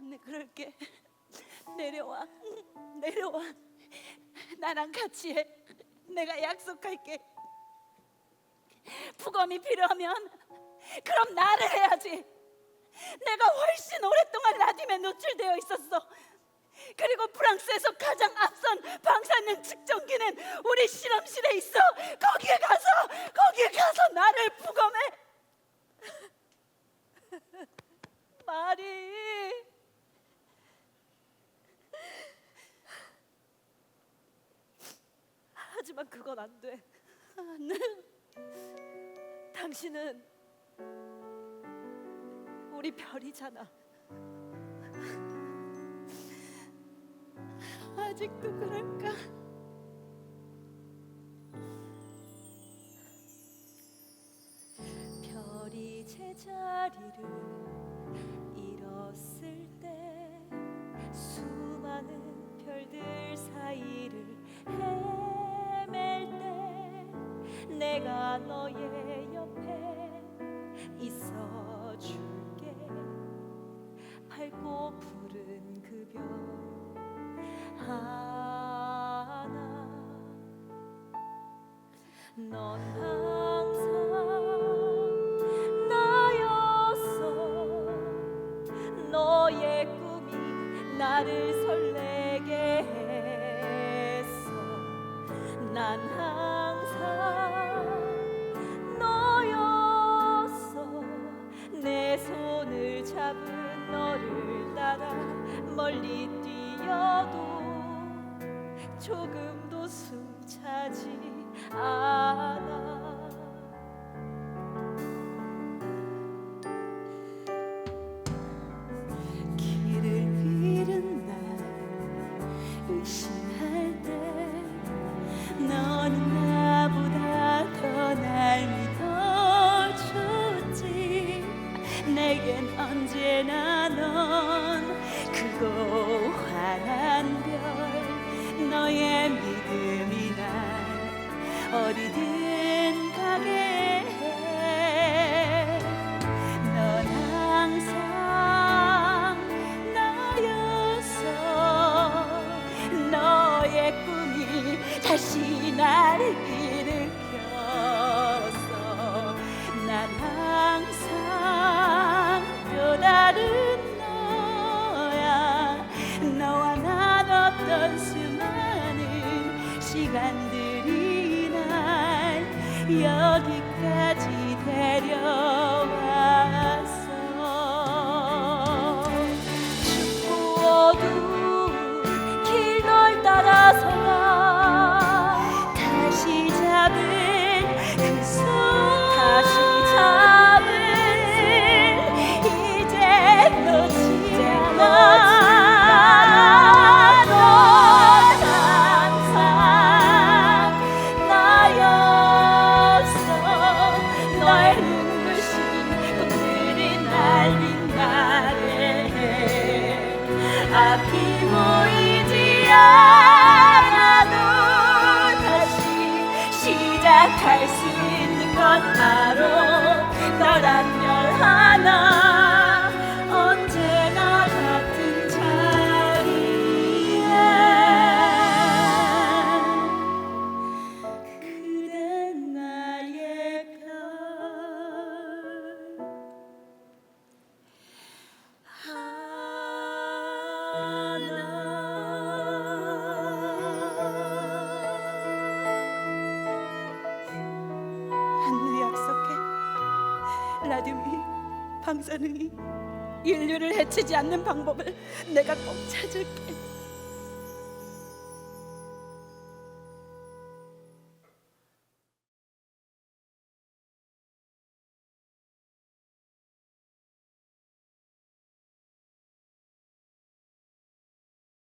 안내 그럴게. 내려와, 내려와. 나랑 같이 해. 내가 약속할게. 부검이 필요하면 그럼 나를 해야지. 내가 훨씬 오랫동안 라딤에 노출되어 있었어. 그리고 프랑스에서 가장 앞선 방사능 측정기는 우리 실험실에 있어. 거기에 가서 거기에 가서 나를 부검해. 말이 하지만 그건 안 돼. 안 돼. 당신은 우리 별이잖아. 아직도 그럴까? 별이 제자리를 내가 너의 옆에 있어 줄게. 밝고 푸른 그별 하나. 넌 항상 나였어. 너의 꿈이 나를 설레게 했어. 난 손을 잡은 너를 따라 멀리 뛰어도 조금도 숨 다시 나를 일으켰어. 난 항상 또 다른 너야. 너와 나눴던 수많은 시간들이 날 여기까지 데려왔 그 한누 약속해. 라디움이 방사능이 인류를 해치지 않는 방법을 내가 꼭 찾을게